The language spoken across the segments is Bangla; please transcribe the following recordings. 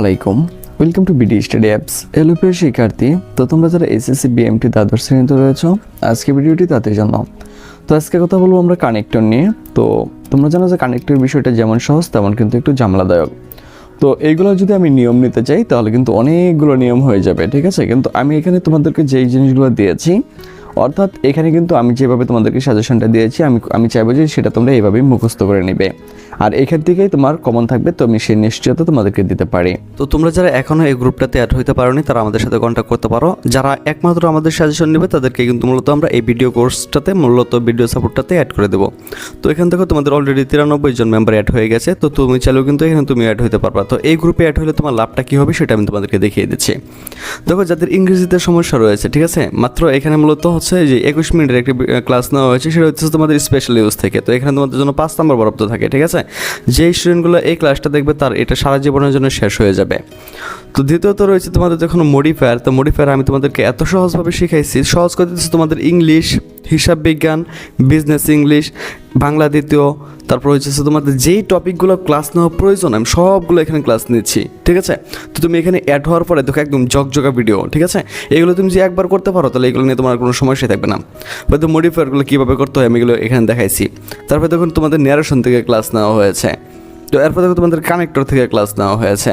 আলাইকুম। Welcome to BD study apps এলো প্রিয় শিক্ষার্থী, তো তোমরা যারা এসএসসি বিএমটি দ্বাদশ শ্রেণীতে রয়েছ, আজকে ভিডিওটি তাদের জন্য। তো আজকে কথা বলব আমরা কানেক্টর নিয়ে। তো তোমরা জানো যে কানেক্টর বিষয়টা যেমন সহজ, তেমন কিন্তু একটু ঝামেলাদায়ক তো এইগুলো যদি আমি নিয়ম নিতে চাই, তাহলে কিন্তু অনেকগুলো নিয়ম হয়ে যাবে, ঠিক আছে? কিন্তু আমি এখানে তোমাদেরকে যেই জিনিসগুলো দিয়েছি অর্থাৎ এখানে কিন্তু আমি যেভাবে তোমাদেরকে সাজেশনটা দিয়েছি, আমি আমি চাইব যে সেটা তোমরা এইভাবেই মুখস্থ করে নেবে। আর এখান থেকেই তোমার কমন থাকবে, তো আমি সেই নিশ্চয়তা তোমাদেরকে দিতে পারি। তো তোমরা যারা এখনও এই গ্রুপটাতে অ্যাড হইতে পারোনি, তারা আমাদের সাথে কন্ট্যাক্ট করতে পারো। যারা একমাত্র আমাদের সাজেশন নেবে, তাদেরকে কিন্তু মূলত আমরা এই ভিডিও কোর্সটাতে মূলত ভিডিও সাপোর্টটাতে অ্যাড করে দেবো। তো এখান থেকে তোমাদের অলরেডি তিরানব্বই জন মেম্বার অ্যাড হয়ে গেছে, তো তুমি চাইলেও কিন্তু এখানে তুমি অ্যাড হইতে পারবা। তো এই গ্রুপে অ্যাড হলে তোমার লাভটা কী হবে, সেটা আমি তোমাদেরকে দেখিয়ে দিচ্ছি। দেখো, যাদের ইংরেজিতে সমস্যা রয়েছে, ঠিক আছে? মাত্র এখানে মূলত হচ্ছে যে একুশ মিনিটের একটি ক্লাস নেওয়া হয়েছে, সেটা হচ্ছে তোমাদের স্পেশাল ইউজ থেকে। তো এখানে তোমাদের জন্য পাঁচ নম্বর বরাদ্দ থাকে, ঠিক আছে? যে স্টুডেন্টগুলো এই ক্লাসটা দেখবে, তার এটা সারা জীবনের জন্য শেষ হয়ে যাবে। তো দ্বিতীয়ত রয়েছে তোমাদের যখন মডিফায়ার তো মডিফায়ার আমি তোমাদেরকে এত সহজভাবে শিখাইছি, সহজ করে দিচ্ছি তোমাদের ইংলিশ হিসাব বিজ্ঞান বিজনেস ইংলিশ বাংলা দ্বিতীয়, তারপর হচ্ছে তোমাদের যেই টপিকগুলো ক্লাস নেওয়া প্রয়োজন, আমি সবগুলো এখানে ক্লাস নিচ্ছি, ঠিক আছে? তো তুমি এখানে অ্যাড হওয়ার পরে দেখো একদম জগজগা ভিডিও ঠিক আছে? এগুলো তুমি যে একবার করতে পারো, তাহলে এগুলো নিয়ে তোমার কোনো সমস্যা থাকবে না। হয়তো মডিফায়ারগুলো কীভাবে করতে হয়, আমি এগুলো এখানে দেখাইছি। তারপরে দেখুন তোমাদের ন্যারেশন থেকে ক্লাস নেওয়া হয়েছে। তো এরপর দেখো তোমাদের কানেক্টর থেকে ক্লাস নেওয়া হয়েছে।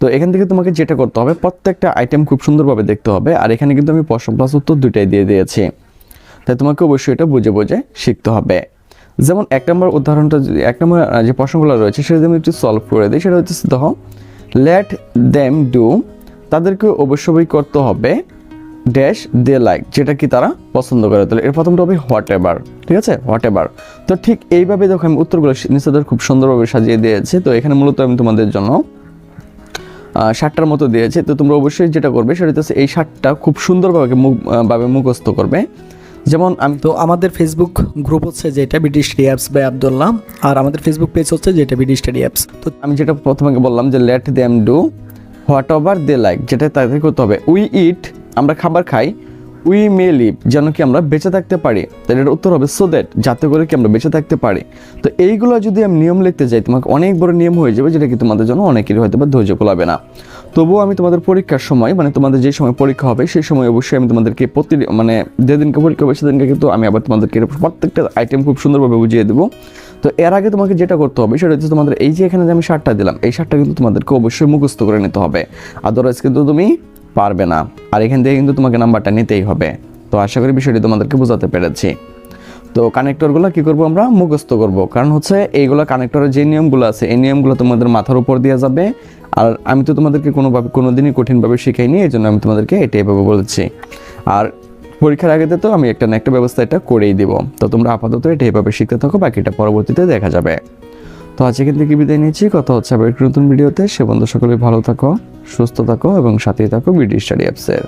তো এখান থেকে তোমাকে যেটা করতে হবে, প্রত্যেকটা আইটেম খুব সুন্দরভাবে দেখতে হবে, আর এখানে কিন্তু আমি প্রশ্ন প্লাস উত্তর দুইটাই দিয়ে দিয়েছি। তাই তোমাকে অবশ্যই এটা বুঝে বুঝে শিখতে হবে। যেমন এক নম্বর উদাহরণটা এক নম্বর যে প্রশ্নগুলো রয়েছে, সেটা আমি একটু সলভ করে দিই, সেটা হচ্ছে, দেখো লেট দেম ডু তাদেরকে অবশ্যই করতে হবে ড্যাশ দে লাইক যেটা কি তারা পছন্দ করে। তাহলে এর প্রথমটা হবে হোয়াট এভার ঠিক আছে? হোয়াট এভার তো ঠিক এইভাবে দেখো আমি উত্তরগুলো নিচেদের খুব সুন্দরভাবে সাজিয়ে দিয়েছি। তো এখানে মূলত আমি তোমাদের জন্য ষাটটার মতো দিয়েছে। তো তোমরা অবশ্যই যেটা করবে সেটা হচ্ছে এই ষাটটা খুব সুন্দরভাবে ভাবে মুখস্থ করবে। যেমন আমি তো আমাদের ফেসবুক গ্রুপ হচ্ছে যেটা BD study apps by Abdullah আর আমাদের ফেসবুক পেজ হচ্ছে যেটা বিডি স্টাডি অ্যাপস তো আমি যেটা প্রথমে বললাম যে let them do whatever they like যেটা তাদের করতে হবে। উই ইট আমরা খাবার খাই উই মে লিভ, যেন কি আমরা বেঁচে থাকতে পারি। তাহলে এটার উত্তর হবে সো দ্যাট, যাতে করে কি আমরা বেঁচে থাকতে পারি। তো এইগুলো যদি আমি নিয়ম লিখতে যাই, তোমাকে অনেক বড় নিয়ম হয়ে যাবে, যেটা কি তোমাদের জন্য অনেকেরই হয়তো বা ধৈর্য কোলাবে না। তবুও আমি তোমাদের পরীক্ষার সময় মানে তোমাদের যে সময় পরীক্ষা হবে, সেই সময় অবশ্যই আমি তোমাদেরকে প্রতি মানে যেদিনকে পরীক্ষা হবে, সেদিনকে কিন্তু আমি আবার তোমাদেরকে প্রত্যেকটা আইটেম খুব সুন্দরভাবে বুঝিয়ে দেবো। তো এর আগে তোমাকে যেটা করতে হবে, সেটা হচ্ছে তোমাদের এই যে এখানে যে আমি শার্টটা দিলাম, এই শার্টটা কিন্তু তোমাদেরকে অবশ্যই মুখস্থ করে নিতে হবে। আদারওয়াইজ কিন্তু তুমি পারবে না। আর এখান থেকে কিন্তু তোমাকে নাম্বারটা নিতেই হবে। তো আশা করি বিষয়টি তোমাদেরকে বোঝাতে পেরেছি। তো কানেক্টরগুলো কি করব আমরা? মুখস্থ করব। কারণ হচ্ছে এইগুলো কানেক্টরের যে নিয়মগুলো আছে, এই নিয়মগুলো তোমাদের মাথার উপর দিয়ে যাবে। আর আমি তো তোমাদেরকে কোনোভাবে কোনো দিনই কঠিনভাবে শিখাইনি, এই জন্য আমি তোমাদেরকে এটা ভাবে বলেছি। আর পরীক্ষার আগেতে তো আমি একটা না একটা ব্যবস্থা এটা করেই দিব। তো তোমরা আপাতত এটা এভাবে শিখতে থাকো, বাকিটা পরবর্তীতে দেখা যাবে। তো আজ এখান থেকে বিদায় নিয়েছি কথা হচ্ছে আবার একটি নতুন ভিডিওতে। সে বন্ধু সকলে ভালো থাকো, সুস্থ থাকো এবং সাথেই থাকো বিডি স্টাডি অ্যাপসের